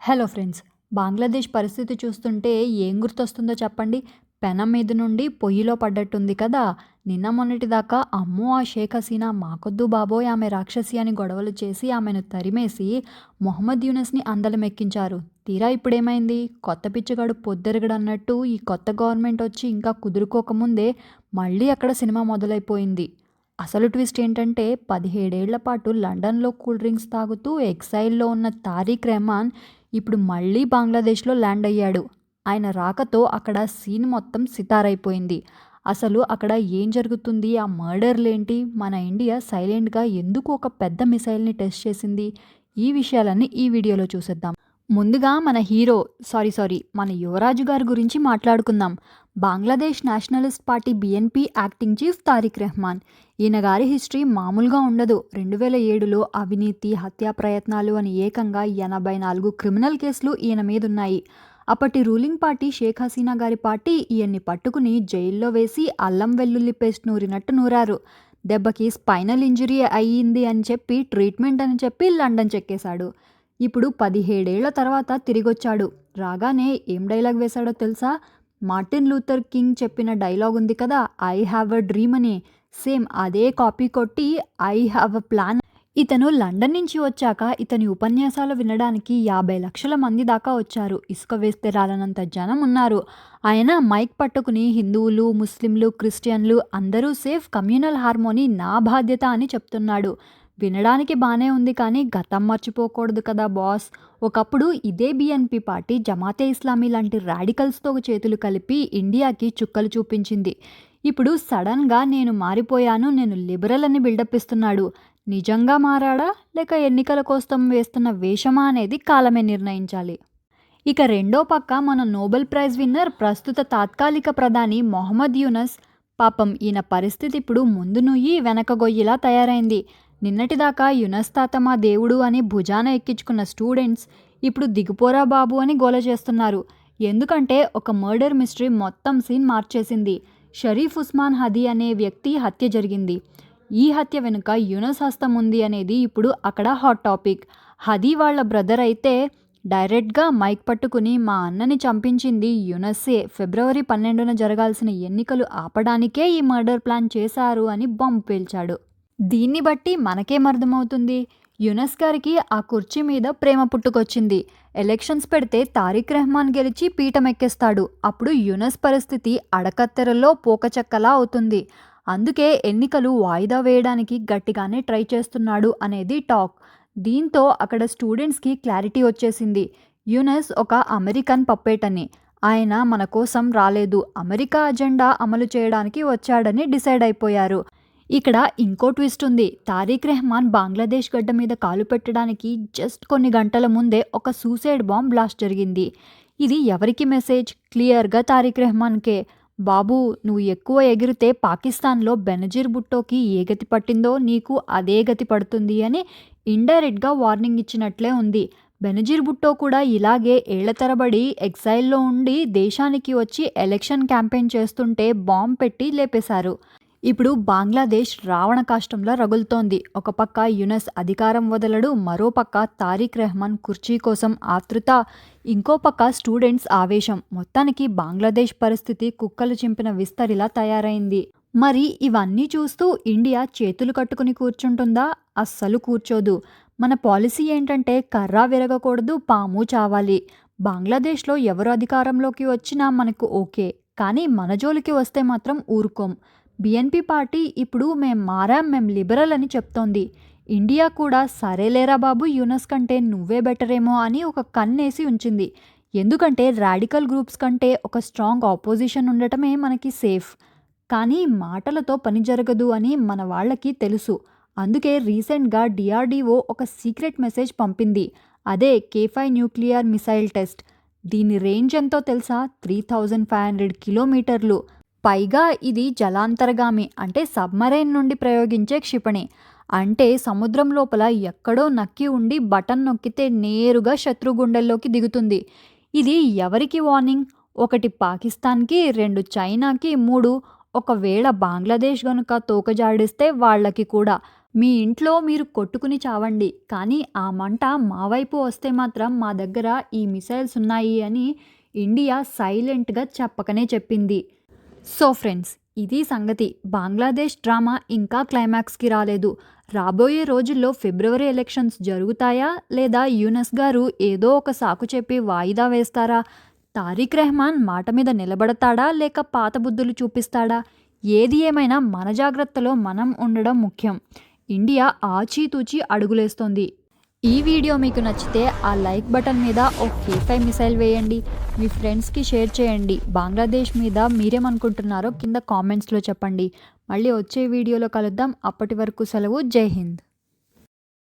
Hello friends Bangladesh పరిస్థితి చూస్తుంటే ఏం గుర్తొస్తుందో చెప్పండి. పెనం మీద నుండి పొయ్యిలో పడ్డట్టుంది కదా. నిన్న మొన్నటిదాకా అమ్మో ఆ షేక్ హసీనా మాకొద్దు బాబోయ్ ఆమె రాక్షసి అని గొడవలు చేసి ఆమెను తరిమేసి మొహమ్మద్ యూనస్ని అందలమెక్కించారు. తీరా ఇప్పుడేమైంది? కొత్త పిచ్చగాడు పొద్దెరగడన్నట్టు ఈ కొత్త గవర్నమెంట్ వచ్చి ఇంకా కుదురుకోకముందే మళ్ళీ అక్కడ సినిమా మొదలైపోయింది. అసలు ట్విస్ట్ ఏంటంటే పదిహేడేళ్ళ పాటు లండన్లో కూల్ డ్రింక్స్ తాగుతూ ఎక్సైల్లో ఉన్న తారీక్ రెహమాన్ ఇప్పుడు మళ్ళీ బంగ్లాదేశ్లో ల్యాండ్ అయ్యాడు. ఆయన రాకతో అక్కడ సీన్ మొత్తం సితారైపోయింది. అసలు అక్కడ ఏం జరుగుతుంది? ఆ మర్డర్లేంటి? మన ఇండియా సైలెంట్గా ఎందుకు ఒక పెద్ద మిసైల్ని టెస్ట్ చేసింది? ఈ విషయాలన్నీ ఈ వీడియోలో చూసేద్దాం. ముందుగా మన హీరో సారీ సారీ మన యువరాజు గారి గురించి మాట్లాడుకుందాం. Bangladesh nationalist party BNP acting chief Tariq Rahman. ఈయన గారి హిస్టరీ మామూలుగా ఉండదు. రెండు వేల ఏడులో అవినీతి హత్యా ప్రయత్నాలు అని ఏకంగా ఎనభై నాలుగు క్రిమినల్ కేసులు ఈయన మీద ఉన్నాయి అప్పటి రూలింగ్ పార్టీ షేక్ హసీనా గారి పార్టీ ఈయన్ని పట్టుకుని జైల్లో వేసి అల్లం వెల్లుల్లి పేస్ట్ నూరినట్టు నూరారు. దెబ్బకి స్పైనల్ ఇంజరీ అయ్యింది అని చెప్పి ట్రీట్మెంట్ అని చెప్పి లండన్ చెక్కేశాడు. ఇప్పుడు పదిహేడేళ్ళ తర్వాత తిరిగొచ్చాడు. రాగానే ఏం డైలాగ్ వేశాడో తెలుసా? మార్టిన్ లూథర్ కింగ్ చెప్పిన డైలాగ్ ఉంది కదా ఐ హ్యావ్ అ డ్రీమ్ అని. సేమ్ అదే కాపీ కొట్టి ఐ హ్యావ్ అ ప్లాన్. ఇతను లండన్ నుంచి వచ్చాక ఇతని ఉపన్యాసాలు వినడానికి యాభై లక్షల మంది దాకా వచ్చారు. ఇసుక వేస్తే రాలనంత జనం ఉన్నారు. ఆయన మైక్ పట్టుకుని హిందువులు ముస్లింలు క్రిస్టియన్లు అందరూ సేఫ్ కమ్యూనల్ హార్మోనీ నా బాధ్యత అని చెప్తున్నాడు. వినడానికి బాగానే ఉంది కానీ గతం మర్చిపోకూడదు కదా బాస్. ఒకప్పుడు ఇదే బిఎన్పి పార్టీ జమాతే ఇస్లామీ లాంటి రాడికల్స్తో చేతులు కలిపి ఇండియాకి చుక్కలు చూపించింది. ఇప్పుడు సడన్గా నేను మారిపోయాను నేను లిబరల్ అని బిల్డప్ ఇస్తున్నాడు. నిజంగా మారాడా? లేక ఎన్నికల కోసం వేస్తున్న వేషమా అనేది కాలమే నిర్ణయించాలి. ఇక రెండో పక్క మన నోబెల్ ప్రైజ్ విన్నర్ ప్రస్తుత తాత్కాలిక ప్రధాని మొహమ్మద్ యూనస్. పాపం ఈయన పరిస్థితి ఇప్పుడు ముందు నుయ్యి వెనకగొయ్యిలా తయారైంది. నిన్నటిదాకా యునస్తాత మా దేవుడు అని భుజాన ఎక్కించుకున్న స్టూడెంట్స్ ఇప్పుడు దిగుపోరా బాబు అని గోల చేస్తున్నారు. ఎందుకంటే ఒక మర్డర్ మిస్టరీ మొత్తం సీన్ మార్చేసింది. షరీఫ్ ఉస్మాన్ హదీ అనే వ్యక్తి హత్య జరిగింది. ఈ హత్య వెనుక యునస్ హస్తం ఉంది అనేది ఇప్పుడు అక్కడ హాట్ టాపిక్. హదీ వాళ్ళ బ్రదర్ అయితే డైరెక్ట్గా మైక్ పట్టుకుని మా అన్నని చంపించింది యునస్సే. ఫిబ్రవరి పన్నెండున జరగాల్సిన ఎన్నికలు ఆపడానికే ఈ మర్డర్ ప్లాన్ చేశారు అని బాంబు పేల్చాడు. దీన్ని బట్టి మనకేమర్థమవుతుంది యునస్ గారికి ఆ కుర్చీ మీద ప్రేమ పుట్టుకొచ్చింది. ఎలక్షన్స్ పెడితే తారిక్ రెహమాన్ గెలిచి పీఠం ఎక్కేస్తాడు. అప్పుడు యునస్ పరిస్థితి అడకత్తెరలో పోకచెక్కలా అవుతుంది. అందుకే ఎన్నికలు వాయిదా వేయడానికి గట్టిగానే ట్రై చేస్తున్నాడు అనేది టాక్. దీంతో అక్కడ స్టూడెంట్స్కి క్లారిటీ వచ్చేసింది. యునస్ ఒక అమెరికన్ పప్పేట్ అని ఆయన మన కోసం రాలేదు. అమెరికా అజెండా అమలు చేయడానికి వచ్చాడని డిసైడ్ అయిపోయారు. ఇక్కడ ఇంకో ట్విస్ట్ ఉంది. తారీక్ రెహమాన్ బంగ్లాదేశ్ గడ్డ మీద కాలు పెట్టడానికి జస్ట్ కొన్ని గంటల ముందే ఒక సూసైడ్ బాంబ్ బ్లాస్ట్ జరిగింది. ఇది ఎవరికి మెసేజ్? క్లియర్గా తారీక్ రెహమాన్కే. బాబు నువ్వు ఎక్కువ ఎగిరితే పాకిస్తాన్లో బెనజీర్ బుట్టోకి ఏ గతి పట్టిందో నీకు అదే గతి పడుతుంది అని ఇండైరెక్ట్గా వార్నింగ్ ఇచ్చినట్లే ఉంది. బెనజీర్ బుట్టో కూడా ఇలాగే ఏళ్ళ తరబడి ఎగ్జైల్లో ఉండి దేశానికి వచ్చి ఎలక్షన్ క్యాంపెయిన్ చేస్తుంటే బాంబ్ పెట్టి లేపేశారు. ఇప్పుడు బంగ్లాదేశ్ రావణ కాష్టంలో రగులుతోంది. ఒక పక్క యునస్ అధికారం వదలడు మరో పక్క తారిక్ రెహమాన్ కుర్చీ కోసం ఆతృత ఇంకో పక్క స్టూడెంట్స్ ఆవేశం. మొత్తానికి బంగ్లాదేశ్ పరిస్థితి కుక్కలు చింపిన విస్తరిలా తయారైంది. మరి ఇవన్నీ చూస్తూ ఇండియా చేతులు కట్టుకుని కూర్చుంటుందా? అస్సలు కూర్చోదు. మన పాలసీ ఏంటంటే కర్రా విరగకూడదు పాము చావాలి. బంగ్లాదేశ్లో ఎవరు అధికారంలోకి వచ్చినా మనకు ఓకే. కానీ మన జోలికి వస్తే మాత్రం ఊరుకోం. బిఎన్పి పార్టీ ఇప్పుడు మేం మారాం మేం లిబరల్ అని చెప్తోంది. ఇండియా కూడా సరేలేరా బాబు యూనస్ కంటే నువ్వే బెటరేమో అని ఒక కన్నేసి ఉంచింది. ఎందుకంటే రాడికల్ గ్రూప్స్ కంటే ఒక స్ట్రాంగ్ ఆపోజిషన్ ఉండటమే మనకి సేఫ్. కానీ మాటలతో పని జరగదు అని మన వాళ్ళకి తెలుసు. అందుకే రీసెంట్గా డిఆర్డిఓ ఒక సీక్రెట్ మెసేజ్ పంపింది. అదే కేఫై న్యూక్లియర్ మిసైల్ టెస్ట్. దీని రేంజ్ ఎంతో తెలుసా? త్రీ థౌజండ్ ఫైవ్ హండ్రెడ్ కిలోమీటర్లు. పైగా ఇది జలాంతర్గామి అంటే సబ్మరైన్ నుండి ప్రయోగించే క్షిపణి. అంటే సముద్రం లోపల ఎక్కడో నక్కి ఉండి బటన్ నొక్కితే నేరుగా శత్రుగుండెల్లోకి దిగుతుంది. ఇది ఎవరికి వార్నింగ్? ఒకటి పాకిస్తాన్కి రెండు చైనాకి మూడు ఒకవేళ బంగ్లాదేశ్ గనుక తోకజాడిస్తే వాళ్ళకి కూడా. మీ ఇంట్లో మీరు కొట్టుకుని చావండి కానీ ఆ మంట మా వైపు వస్తే మాత్రం మా దగ్గర ఈ మిసైల్స్ ఉన్నాయి అని ఇండియా సైలెంట్గా చెప్పకనే చెప్పింది. సో ఫ్రెండ్స్ ఇది సంగతి. బంగ్లాదేశ్ డ్రామా ఇంకా క్లైమాక్స్కి రాలేదు. రాబోయే రోజుల్లో ఫిబ్రవరి ఎలక్షన్స్ జరుగుతాయా లేదా యూనస్ గారు ఏదో ఒక సాకు చెప్పి వాయిదా వేస్తారా? తారిక్ రెహమాన్ మాట మీద నిలబడతాడా లేక పాత బుద్ధులు చూపిస్తాడా? ఏది ఏమైనా మన జాగ్రత్తలో మనం ఉండడం ముఖ్యం. ఇండియా ఆచితూచి అడుగులేస్తోంది. ఈ వీడియో మీకు నచ్చితే ఆ లైక్ బటన్ మీద ఒక ఫైవ్ మిసైల్ వేయండి. మీ ఫ్రెండ్స్కి షేర్ చేయండి. బంగ్లాదేశ్ మీద మీరేమనుకుంటున్నారో కింద కామెంట్స్లో చెప్పండి. మళ్ళీ వచ్చే వీడియోలో కలుద్దాం. అప్పటి వరకు సెలవు. జై హింద్.